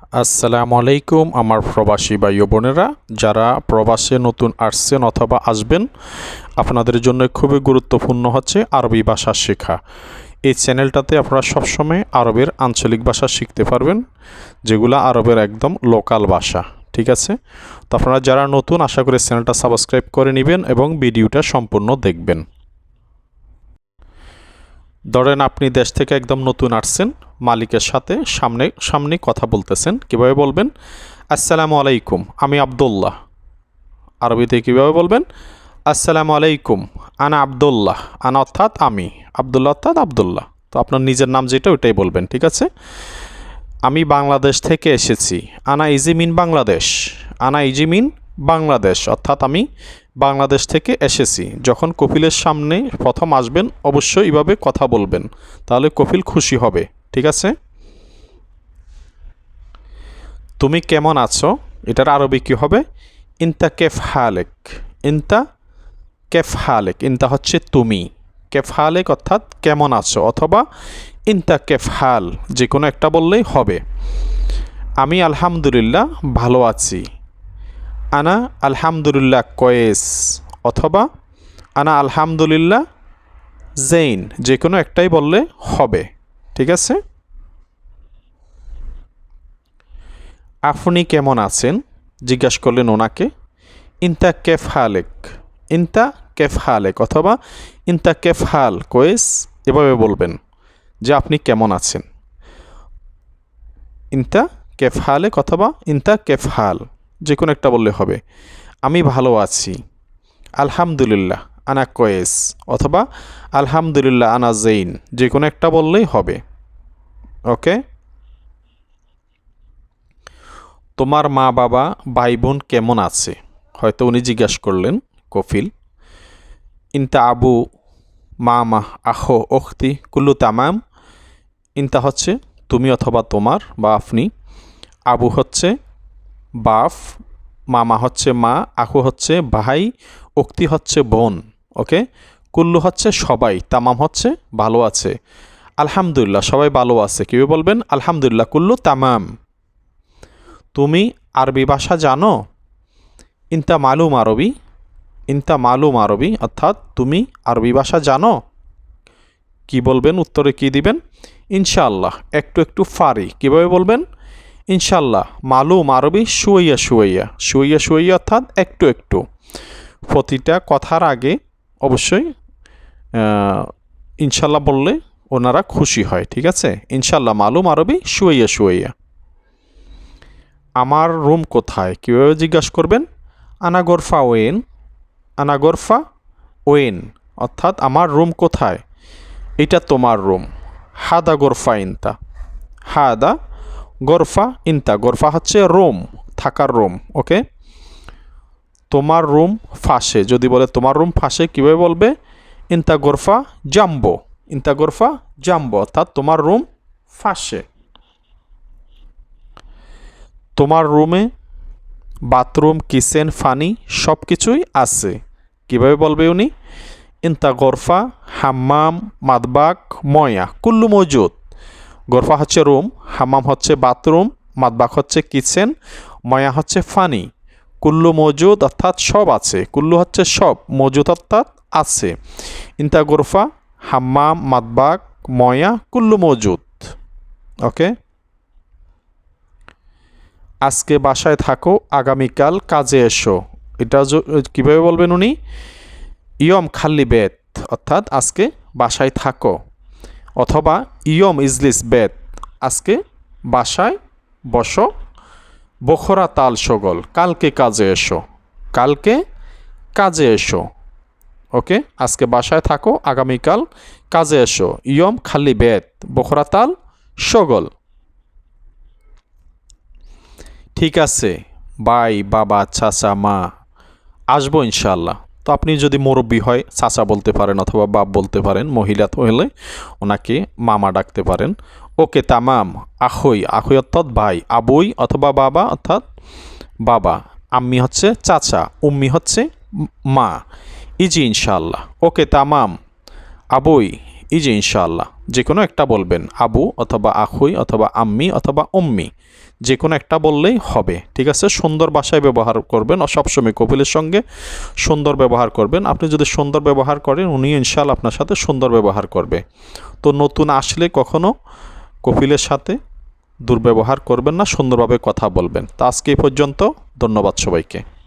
আসসালামু আলাইকুম আমার প্রবাসী ভাই বোনেরা, যারা প্রবাসে নতুন আসছেন অথবা আসবেন, আপনাদের জন্য খুবই গুরুত্বপূর্ণ হচ্ছে আরবি ভাষা শেখা। এই চ্যানেলটাতে আপনারা সবসময় আরবের আঞ্চলিক ভাষা শিখতে পারবেন, যেগুলো আরবের একদম লোকাল ভাষা, ঠিক আছে? তো আপনারা যারা নতুন, আশা করি চ্যানেলটা সাবস্ক্রাইব করে নেবেন এবং ভিডিওটা সম্পূর্ণ দেখবেন। ধরেন আপনি দেশ থেকে একদম নতুন আসছেন, মালিকের সাথে সামনে সামনে কথা বলতেছেন, কীভাবে বলবেন? আসসালামু আলাইকুম, আমি আবদুল্লাহ। আরবিতে কীভাবে বলবেন? আসসালামু আলাইকুম, আনা আবদুল্লাহ, আনা অর্থাৎ আমি। আবদুল্লাহ অর্থাৎ আবদুল্লাহ। তো আপনার নিজের নাম যেটা ওইটাই বলবেন, ঠিক আছে? আমি বাংলাদেশ থেকে এসেছি। আনা ইজিমিন বাংলাদেশ। আনা ইজিমিন বাংলাদেশ, অর্থাৎ আমি বাংলাদেশ থেকে এসেছি। যখন কপিলের সামনে প্রথম আসবেন, অবশ্যই এভাবে কথা বলবেন, তাহলে কপিল খুশি হবে, ঠিক আছে? তুমি কেমন আছো? এটার আরবি কী হবে? ইনতা কেফ হালেক, ইনতা কেফ হালেক, ইনতা হচ্ছে তুমি। কেফ হালেক অর্থাৎ কেমন আছো, অথবা ইনতা কেফ হাল যে কোনো একটা বললেই হবে। আমি আলহামদুলিল্লাহ ভালো আছি। আনা আলহামদুলিল্লাহ কয়েস অথবা আনা আলহামদুলিল্লাহ জেইন যে কোনো একটাই বললে হবে। ঠিক আছে? আপনি কেমন আছেন? জিজ্ঞাসা করলেন ওনাকে। ইনতা কেফ হালেক, ইনতা কেফ হালেক অথবা ইনতা কেফ হাল কোয়েস এভাবে বলবেন যে আপনি কেমন আছেন। ইনতা কেফ হালেক অথবা ইনতা কেফ হাল। যে কোনো একটা বললে হবে। আমি ভালো আছি। আলহামদুলিল্লাহ, আনা কয়েস অথবা আলহামদুলিল্লাহ, আনা জেইন যে কোনো একটা বললেই হবে। ওকে? তোমার মা বাবা ভাই বোন কেমন আছে? হয়তো উনি জিজ্ঞাস করলেন, কফিল। ইনতা আবু মা মা আহো অখতি কুল্লু তামাম। ইনতা হচ্ছে তুমি অথবা তোমার বা আপনি। আবু হচ্ছে বাফ, মামা হচ্ছে মা, আহু হচ্ছে ভাই, উক্তি হচ্ছে বোন, ওকে? কুল্লু হচ্ছে সবাই, তামাম হচ্ছে ভালো আছে। আলহামদুলিল্লাহ, সবাই ভালো আছে। কেউ বলবেন? আলহামদুলিল্লাহ, কুল্লু তামাম। তুমি আরবি ভাষা জানো? ইনতা মালুম আরবি। ইনতা মালুম আরবি, অর্থাৎ তুমি আরবি ভাষা জানো? কি বলবেন? উত্তরে কি দিবেন? ইনশাআল্লাহ, একটু একটু ফারি। কীভাবে বলবেন? ইনশাল্লাহ, মালুম আরবি শুয়াইয়া শুয়াইয়া শুয়াইয়া শুয়াইয়া অর্থাৎ একটু একটু। প্রতিটা কথার আগে অবশ্যই ইনশাল্লাহ বললে ওনারা খুশি হয়, ঠিক আছে? ইনশাল্লাহ, মালুম আরবি শুয়াইয়া শুয়াইয়া আমার রুম কোথায়? কীভাবে জিজ্ঞাসা করবেন? আনাগরফা ওয়েন আনাগরফা ওয়েন, অর্থাৎ আমার রুম কোথায়? এটা তোমার রুম। হাদা গোরফা ইনতা। হাদা গোরফা, ইনতা। গোরফা হচ্ছে রুম, থাকার রুম, ওকে? তোমার রুম ফাঁসে। যদি বলে তোমার রুম ফাঁসে, কীভাবে বলবে? ইনতা গোরফা জাম্বো। ইনতা গোরফা জাম্বো, অর্থাৎ তোমার রুম ফাঁসে। তোমার রুমে বাথরুম, কিচেন, ফানি সব কিছুই আছে। কীভাবে বলবে উনি? ইনতা গরফা, হাম্মাম মাদবাক ময়া, কুল্লু মজুদ। গরফা হচ্ছে রুম, হাম্মাম হচ্ছে বাথরুম মাদবাক হচ্ছে কিচেন, ময়া হচ্ছে ফানি। কুল্লু মজুদ অর্থাৎ সব আছে। কুল্লু হচ্ছে সব, মজুদ অর্থাৎ আছে। ইনতা গরফা, হাম্মাম মাদবাক ময়া, কুল্লু মজুদ। ওকে? আজকে বাসায় থাকো, আগামীকাল কাজে এসো। এটা কীভাবে বলবেন উনি? ইয়ম খাল্লি বেত, অর্থাৎ আজকে বাসায় থাকো। অথবা ইয়ম ইজলিস বেত আজকে বাসায় বসো, বখরা তাল সগল, কালকে কাজে এসো, কালকে কাজে এসো, ওকে? আজকে বাসায় থাকো, আগামীকাল কাজে এসো। ইয়ম খালি বেত বখরা তাল সগল। ঠিক আছে, বাই, বাবা, চাচা, মা, আসব ইনশাল্লাহ তো আপনি যদি মুরব্বী হয়, চাচা বলতে পারেন অথবা বাপ বলতে পারেন, মহিলা তো হলে ওনাকে মামা ডাকতে পারেন। ওকে, তামাম, আখই আখই অর্থাৎ ভাই, আবুই অথবা বাবা অর্থাৎ বাবা, আম্মি হচ্ছে চাচা, উম্মি হচ্ছে মা। ইজি ইনশাল্লাহ ওকে, তামাম, আবুই, ইজি ইনশাল্লাহ যে কোনো একটা বলবেন, আবু অথবা আখুই অথবা আম্মি অথবা উম্মি। যে কোনো একটা বললেই হবে, ঠিক আছে? সুন্দর ভাষায় ব্যবহার করবেন সবসময় কপিলের সঙ্গে সুন্দর ব্যবহার করবেন। আপনি যদি সুন্দর ব্যবহার করেন, উনি ইনশাল আপনার সাথে সুন্দর ব্যবহার করবে। তো নতুন আসলে কখনো কপিলের সাথে দুর্ব্যবহার করবেন না, সুন্দরভাবে কথা বলবেন। তা আজকে এই পর্যন্ত, ধন্যবাদ সবাইকে।